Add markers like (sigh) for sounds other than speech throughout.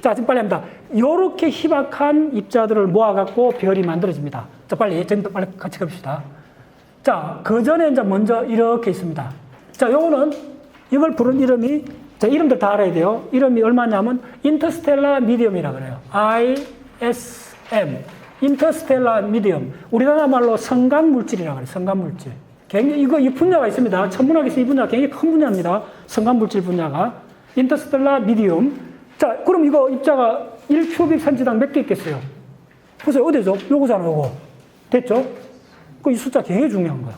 자, 지금 빨리 합니다. 요렇게 희박한 입자들을 모아갖고 별이 만들어집니다. 자, 빨리, 지금 빨리 같이 갑시다. 자, 그 전에 이제 먼저 이렇게 있습니다. 자, 요거는 이걸 부른 이름이, 자, 이름들 다 알아야 돼요. 이름이 얼마냐면, 인터스텔라 미디엄이라 그래요. ISM. 인터스텔라 미디엄. 우리나라 말로 성강물질이라 그래요. 성강물질. 굉장히, 이거, 이 분야가 있습니다. 천문학에서 이 분야가 굉장히 큰 분야입니다. 성강물질 분야가. 인터스텔라 미디엄. 자, 그럼 이거 입자가 1큐빅 센치당 몇 개 있겠어요? 보세요. 어디죠? 요거잖아, 요거. 됐죠? 그 이 숫자 굉장히 중요한 거예요.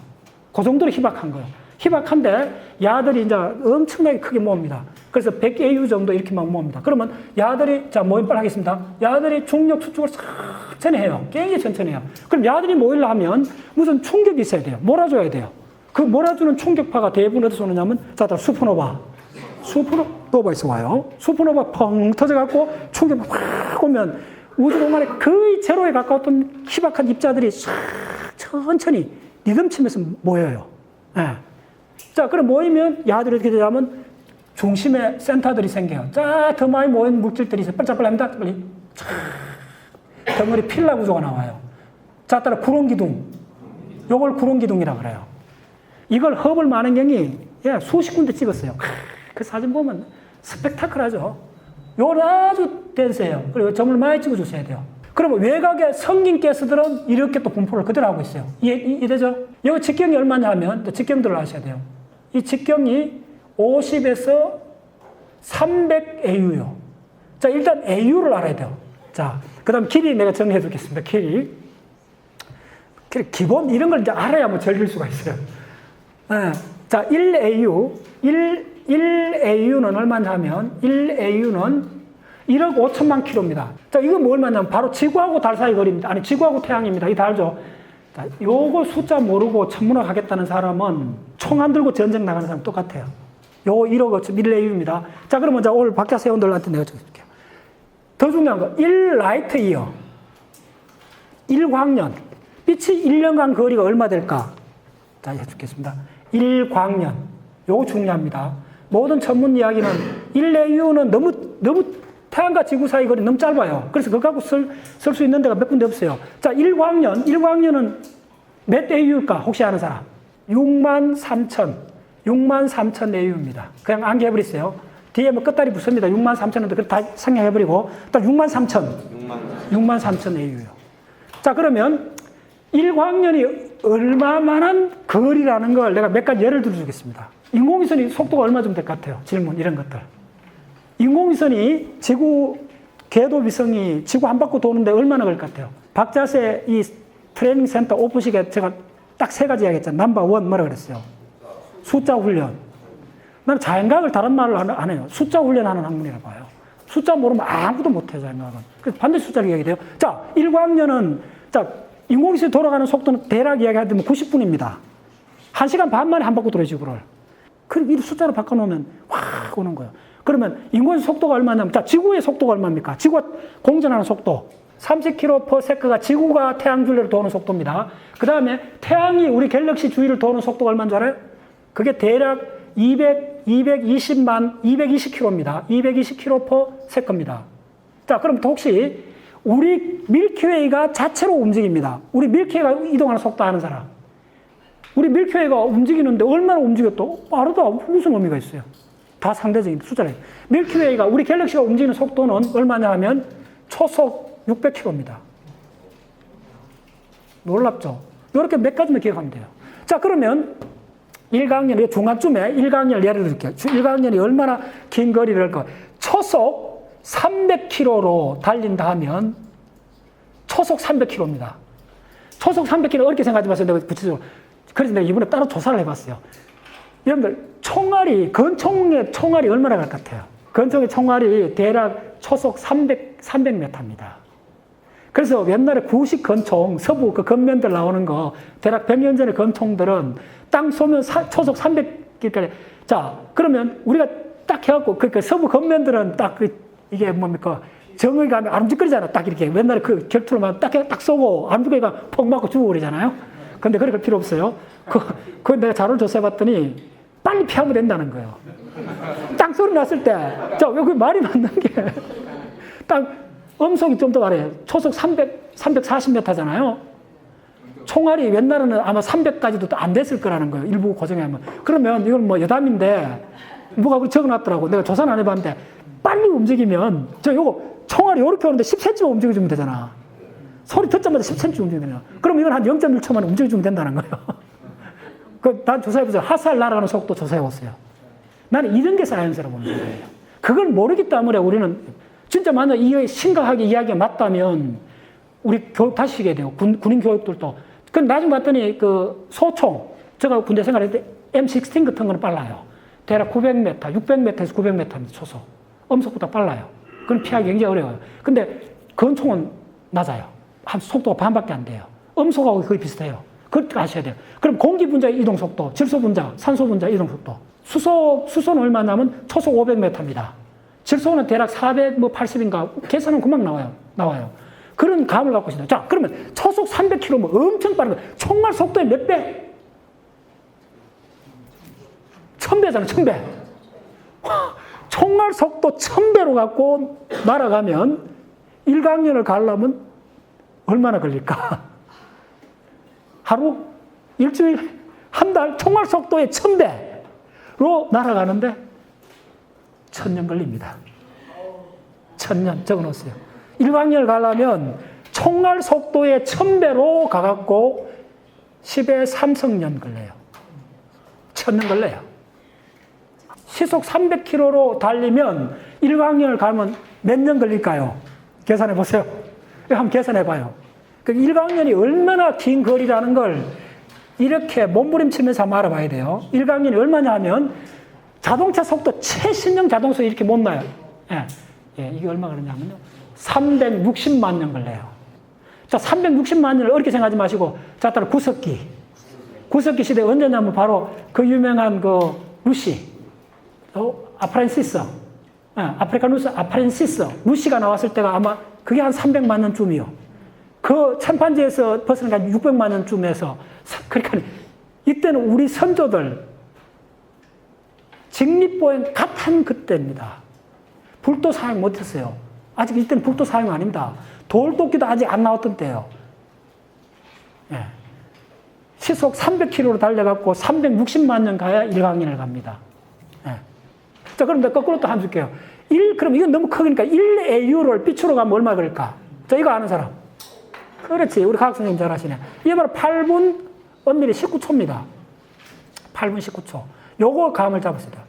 그 정도로 희박한 거예요. 희박한데 야들이 이제 엄청나게 크게 모읍니다. 그래서 100AU 정도 이렇게만 모읍니다. 그러면 야들이 자 모임 빨리 하겠습니다. 야들이 중력 추축을 천천히 해요. 굉장히 천천히 해요. 그럼 야들이 모이려 하면 무슨 충격이 있어야 돼요. 몰아줘야 돼요. 그 몰아주는 충격파가 대부분 어디서 오느냐면 자, 다 슈퍼노바. 슈퍼노바에서 와요. 슈퍼노바 펑 터져갖고 충격이 확 오면 우주 공간에 거의 제로에 가까웠던 희박한 입자들이 싹 천천히 리듬치면서 모여요. 예. 자, 그럼 모이면 야들이 어떻게 되냐면 중심에 센터들이 생겨요. 자, 더 많이 모인 물질들이 있어요. 빨리. 덩어리 필라 구조가 나와요. 자, 따라 구렁기둥. 요걸 구렁기둥이라 그래요. 이걸 허블 만원경이 예, 수십 군데 찍었어요. 크, 그 사진 보면 스펙타클하죠. 요걸 아주 댄스해요. 그리고 점을 많이 찍어주셔야 돼요. 그러면 외곽의 성긴 가스들은 이렇게 또 분포를 그대로 하고 있어요. 이해, 이해되죠? 여기 직경이 얼마냐 하면 직경들을 아셔야 돼요. 이 직경이 50에서 300AU요. 자, 일단 AU를 알아야 돼요. 자, 그 다음 길이 내가 정리해 두겠습니다. 길이. 기본 이런 걸 이제 알아야 뭐 즐길 수가 있어요. 예. 자, 1AU. 1, 1AU는 얼마냐 하면 1AU는 1억 5천만 킬로입니다. 자, 이거 뭐 얼마냐면 바로 지구하고 달 사이 거리입니다. 아니, 지구하고 태양입니다. 이 달죠. 자, 요거 숫자 모르고 천문학 하겠다는 사람은 총 안 들고 전쟁 나가는 사람 똑같아요. 요 1억 5천 1AU입니다. 자, 그러면 자, 오늘 박자 세운들한테 내가 적을게요. 더 중요한 거, 1 라이트 이어. 1광년. 빛이 1년간 거리가 얼마 될까? 자, 해주겠습니다. 1광년. 요거 중요합니다. 모든 천문 이야기는 1AU는 너무, 너무 태양과 지구 사이 거리 너무 짧아요. 그래서 그거 갖고 쓸, 쓸수 있는 데가 몇 군데 없어요. 자, 1광년. 1광년은 몇 AU일까? 혹시 아는 사람? 6만 3천. 6만 3천 AU입니다. 그냥 암기해버리세요. 뒤에 뭐 끝다리 붙습니다. 6만 3천인데 그걸 다 생략해버리고 딱 6만 3천. 6만 3천 AU요. 자, 그러면 1광년이 얼마만한 거리라는 걸 내가 몇 가지 예를 들어주겠습니다. 인공위성이 속도가 얼마 정도 될것 같아요? 질문, 이런 것들. 인공위성이 지구 궤도 위성이 지구 한 바퀴 도는데 얼마나 걸릴 것 같아요? 박자세 이 트레이닝 센터 오프식에 제가 딱 세 가지 이야기했잖아요. 넘버 원 뭐라 그랬어요? 숫자 훈련. 나는 자연과학을 다른 말을 안- 안 해요. 숫자 훈련하는 학문이라 봐요. 숫자 모르면 아무것도 못해요, 자연과학은. 그래서 반드시 숫자를 이야기해요. 자, 1광년은, 자, 인공위성이 돌아가는 속도는 대략 이야기하면 90분입니다. 한 시간 반 만에 한 바퀴 돌아요, 지구를. 그럼 이 숫자로 바꿔놓으면 확 오는 거예요. 그러면 인공의 속도가 얼마냐면, 자, 지구의 속도가 얼마입니까? 지구가 공전하는 속도. 30km/s가 지구가 태양 주위를 도는 속도입니다. 그 다음에 태양이 우리 갤럭시 주위를 도는 속도가 얼마인 줄 알아요? 그게 대략 200, 220만, 220km입니다. 220km/s입니다. 자, 그럼 혹시 우리 밀키웨이가 자체로 움직입니다. 우리 밀키웨이가 이동하는 속도 아는 사람. 우리 밀키웨이가 움직이는데 얼마나 움직였또 빠르다. 무슨 의미가 있어요? 다 상대적인 숫자래. 밀키웨이가 우리 갤럭시가 움직이는 속도는 얼마냐 하면 초속 600km입니다. 놀랍죠? 이렇게 몇 가지만 기억하면 돼요. 자, 그러면 1강년, 중간쯤에 1강년 예를 들게요. 1강년이 얼마나 긴 거리를 할까? 초속 300km로 달린다 하면 초속 300km입니다. 초속 300km 어렵게 생각하지 마세요. 내가 구체적으로. 그래서 내가 이번에 따로 조사를 해봤어요. 여러분들, 총알이, 건총의 총알이 얼마나 갈 것 같아요? 건총의 총알이 대략 초속 300, 300m입니다. 그래서 옛날에 구식 건총, 서부 그 건면들 나오는 거, 대략 100년 전의 건총들은 땅 쏘면 사, 초속 300km. 자, 그러면 우리가 딱 해갖고, 그러니까 서부 건면들은 딱 그, 이게 뭡니까? 정의 안 움직거리잖아. 딱 이렇게. 옛날에 그 격투로만 딱, 딱 쏘고 안 움직거리가 퍽 맞고 죽어버리잖아요. 근데 그럴 필요 없어요. 그, 그 내가 자료를 조사해봤더니 빨리 피하면 된다는 거예요. 땅 소리 났을 때, 자, 여기 말이 맞는 게. (laughs) 딱 음속이 좀 더 말해요. 초속 300, 340m잖아요. 총알이 옛날에는 아마 300까지도 안 됐을 거라는 거예요. 일부 고정하면. 그러면 이건 뭐 여담인데 누가 그렇게 적어놨더라고. 내가 조사는 안 해봤는데 빨리 움직이면 저 요거 총알이 이렇게 오는데 10cm만 움직여주면 되잖아. 소리 듣자마자 10cm 움직이잖아. 그럼 이건 한 0.1초만 움직여주면 된다는 거예요. (laughs) 그, 난 조사해보세요. 화살 날아가는 속도 조사해봤어요. 나는 이런 게 사이언스라고 보는 거예요. 그걸 모르기 때문에 우리는 진짜 만약 이게 심각하게 이야기가 맞다면 우리 교육 다시 시켜야 돼요. 군, 군인 교육들도. 그 나중에 봤더니 그 소총, 제가 군대 생활할 때 M16 같은 거는 빨라요. 대략 900m, 600m에서 900m입니다. 초속. 음속보다 빨라요. 그건 피하기 굉장히 어려워요. 근데 건총은 낮아요. 한 속도가 반밖에 안 돼요. 음속하고 거의 비슷해요. 그걸 아셔야 돼요. 그럼 공기 분자 이동 속도, 질소 분자, 산소 분자 이동 속도. 수소, 수소는 얼마냐면 초속 500m입니다. 질소는 대략 480인가 계산은 금방 나와요. 나와요. 그런 감을 갖고 있습니다. 자, 그러면 초속 300km면 엄청 빠른 거예요. 총알 속도의 몇 배? 천배잖아, 천배. 총알 속도 천배로 갖고 날아가면 일광년을 가려면 얼마나 걸릴까? (laughs) 하루? 일주일? 한 달? 총알 속도의 천배로 날아가는데 천년 걸립니다. 천년 적어 놓으세요. 일광년을 가려면 총알 속도의 천배로 가갖고 10에 3성년 걸려요. 천년 걸려요. 시속 300km로 달리면 일광년을 가면 몇 년 걸릴까요? 계산해 보세요. 한번 계산해 봐요. 그 일광년이 얼마나 긴 거리라는 걸 이렇게 몸부림치면서 한번 알아봐야 돼요. 일광년이 얼마냐 하면 자동차 속도 최신형 자동차 이렇게 못 나요. 예, 예, 이게 얼마 그러냐면요. 360만 년 걸려요. 자, 360만 년을 어렵게 생각하지 마시고, 자, 따라 구석기. 구석기 시대 언제냐면 바로 그 유명한 그 루시, 어, 아프란시스, 예, 아프리카누스 아프란시스, 루시가 나왔을 때가 아마 그게 한 300만 년쯤이요. 그 침판지에서 벗어나가 600만 년쯤에서, 그러니까 이때는 우리 선조들, 직립보행 같은 그때입니다. 불도 사용 못했어요. 아직 이때는 불도 사용 아닙니다. 돌도끼도 아직 안 나왔던 때예요. 예. 시속 300km로 달려갖고 360만 년 가야 일광년을 갑니다. 예. 자, 그럼 내가 거꾸로 또한 줄게요. 1, 그럼 이건 너무 크니까 1AU를 빛으로 가면 얼마 걸릴까? 자, 이거 아는 사람. 그렇지. 우리 과학 선생님 잘 아시네. 이게 바로 8분 엄밀히 19초입니다. 8분 19초. 요거 감을 잡았습니다.